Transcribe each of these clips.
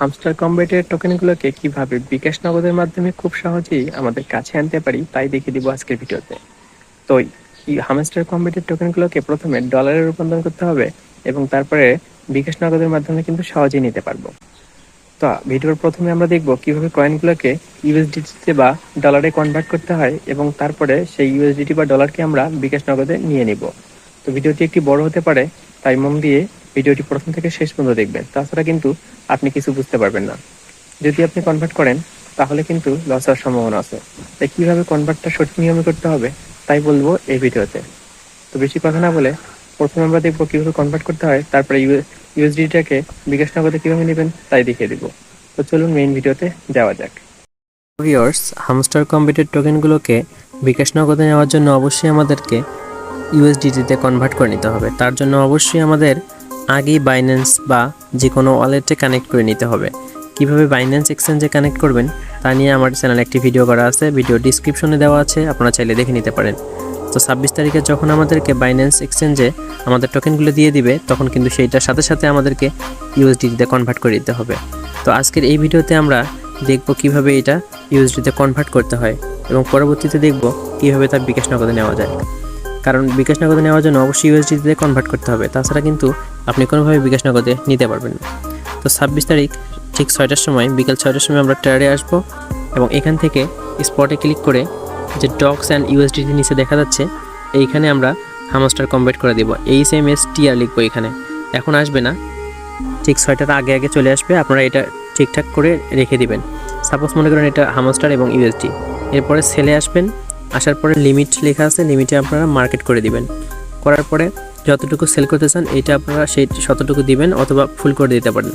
Hamster কম্বেটের টোকেনগুলোকে কীভাবে বিকাশ নগদের মাধ্যমে খুব সহজেই আমাদের কাছে আনতে পারি, তাই দেখিয়ে দিব আজকের ভিডিওতে। তো হামস্টার কম্বেটের টোকেনগুলোকে প্রথমে ডলারে রূপান্তর করতে হবে এবং তারপরে বিকাশ নগদের মাধ্যমে কিন্তু সহজেই নিতে পারব। তো ভিডিওর প্রথমে আমরা দেখব কীভাবে কয়েনগুলোকে ইউএসডিটিতে বা ডলারে কনভার্ট করতে হয় এবং তারপরে সেই ইউএসডিটি বা ডলারকে আমরা বিকাশ নগদে নিয়ে নিব। তো ভিডিওটি একটি বড় হতে পারে তাই মন দিয়ে ভিডিওটি প্রথম থেকে শেষ পর্যন্ত দেখবেন। তাছাড়া কিন্তু আপনি কিছু বুঝতে পারবেন না। যদি আপনি কনভার্ট করেন, তাহলে কিন্তু লস হওয়ার সম্ভাবনা আছে। তাই কীভাবে কনভার্টটা সঠিক নিয়মে করতে হবে, তাই বলব এই ভিডিওতে। তো বেশি কথা না বলে প্রথমে আমরা দেখব কীভাবে কনভার্ট করতে হয়, তারপরে ইউএসডিটাকে বিকাশ নগদে কীভাবে নেবেন, তাই দেখিয়ে দিব। তো চলুন মেইন ভিডিওতে যাওয়া যাক। ভিউয়ার্স হামস্টার কম্পিউটার টোকেনগুলোকে বিকাশ নগদে নেওয়ার জন্য অবশ্যই আমাদেরকে ইউএসডিটিতে কনভার্ট করে নিতে হবে। তার জন্য অবশ্যই আমাদের আগেই বাইন্যান্স বা যে কোনো ওয়ালেটে কানেক্ট করে নিতে হবে। কীভাবে বাইন্যান্স এক্সচেঞ্জে কানেক্ট করবেন, তা নিয়ে আমার চ্যানেলে একটি ভিডিও করা আছে। ভিডিও ডিসক্রিপশনে দেওয়া আছে, আপনারা চাইলে দেখে নিতে পারেন। তো ছাব্বিশ তারিখে যখন আমাদেরকে বাইন্যান্স এক্সচেঞ্জে আমাদের টোকেনগুলো দিয়ে দিবে, তখন কিন্তু সেইটার সাথে সাথে আমাদেরকে ইউএসডিতে কনভার্ট করে দিতে হবে। তো আজকের এই ভিডিওতে আমরা দেখব কীভাবে এটা ইউএসডিতে কনভার্ট করতে হয় এবং পরবর্তীতে দেখব কীভাবে তার বিকাশ নগদে নেওয়া যায়। কারণ বিকাশ নগদে নেওয়ার জন্য অবশ্যই ইউএসডিতে কনভার্ট করতে হবে। তাছাড়া কিন্তু আপনি কোনোভাবে বিকাশ নগদে নিতে পারবেন না। তো ছাব্বিশ তারিখ ঠিক ছয়টার সময়, বিকেল ছয়টার সময় আমরা ট্রেডে আসব এবং এখান থেকে স্পটে ক্লিক করে যে ডক্স অ্যান্ড ইউএসডিটি নিচে দেখা যাচ্ছে, এইখানে আমরা হামস্টার কনভার্ট করে দেবো। H M S T R লিখব এখানে। এখন আসবে না। ঠিক ছয়টার আগে আগে চলে আসবে। আপনারা এটা ঠিকঠাক করে রেখে দিবেন। সাপোজ মনে করেন এটা হামস্টার এবং ইউএসডি এরপরে সেলে আসবেন। আসার পরে লিমিট লেখা আছে লিমিটে আপনারা মার্কেট করে দিবেন। করার পরে যতটুকু সেল করতে চান, এইটা আপনারা সেই শতটুকু দিবেন অথবা ফুল করে দিতে পারেন।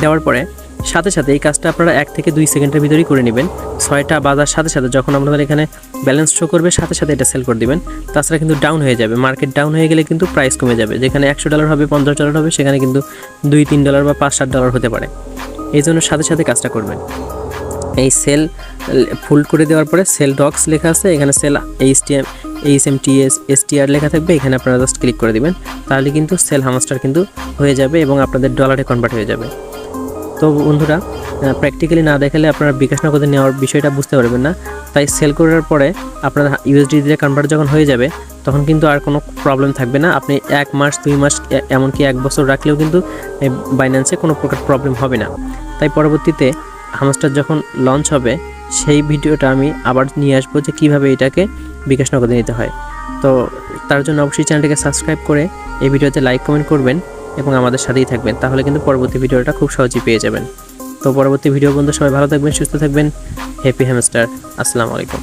দেওয়ার পরে সাথে সাথে এই কাজটা আপনারা এক থেকে দুই সেকেন্ডের ভিতরেই করে নেবেন। ছয়টা বাজার সাথে সাথে যখন আপনাদের এখানে ব্যালেন্স শো করবে, সাথে সাথে এটা সেল করে দিবেন। তাছাড়া কিন্তু ডাউন হয়ে যাবে। মার্কেট ডাউন হয়ে গেলে কিন্তু প্রাইস কমে যাবে। যেখানে একশো ডলার হবে, পঞ্চাশ ডলার হবে, সেখানে কিন্তু দুই, তিন ডলার বা পাঁচ, সাত ডলার হতে পারে। এই জন্য সাথে সাথে কাজটা করবেন। এই সেল ফুল করে দেওয়ার পরে সেল ডক্স লেখা আছে, এখানে sell H T M H M T S S T R লেখা থাকবে, এখানে আপনারা জাস্ট ক্লিক করে দিবেন, তাহলে কিন্তু সেল হামাস্টার কিন্তু হয়ে যাবে এবং আপনাদের ডলারে কনভার্ট হয়ে যাবে। তো বন্ধুরা প্র্যাকটিক্যালি না দেখালে আপনারা বিকাশ নগদে নেওয়ার বিষয়টা বুঝতে পারবেন না, তাই সেল করার পরে আপনার ইউএসডি দিয়ে কনভার্ট যখন হয়ে যাবে, তখন কিন্তু আর কোনো প্রবলেম থাকবে না, আপনি এক মাস, দুই মাস এমনকি এক বছর রাখলেও কিন্তু বাইন্যান্সে কোনো প্রকার প্রবলেম হবে না। তাই পরবর্তীতে হামস্টার যখন লঞ্চ হবে, সেই ভিডিওটা আমি আবার নিয়ে আসব যে কীভাবে এটাকে বিকাশ নগদে নিতে হয়। তো তার জন্য অবশ্যই চ্যানেলটিকে সাবস্ক্রাইব করে এই ভিডিওতে লাইক কমেন্ট করবেন এবং আমাদের সাথেই থাকবেন, তাহলে কিন্তু পরবর্তী ভিডিওটা খুব সহজেই পেয়ে যাবেন। তো পরবর্তী ভিডিও বন্ধু, সবাই ভালো থাকবেন, সুস্থ থাকবেন। হ্যাপি হ্যামস্টার আসসালামু আলাইকুম।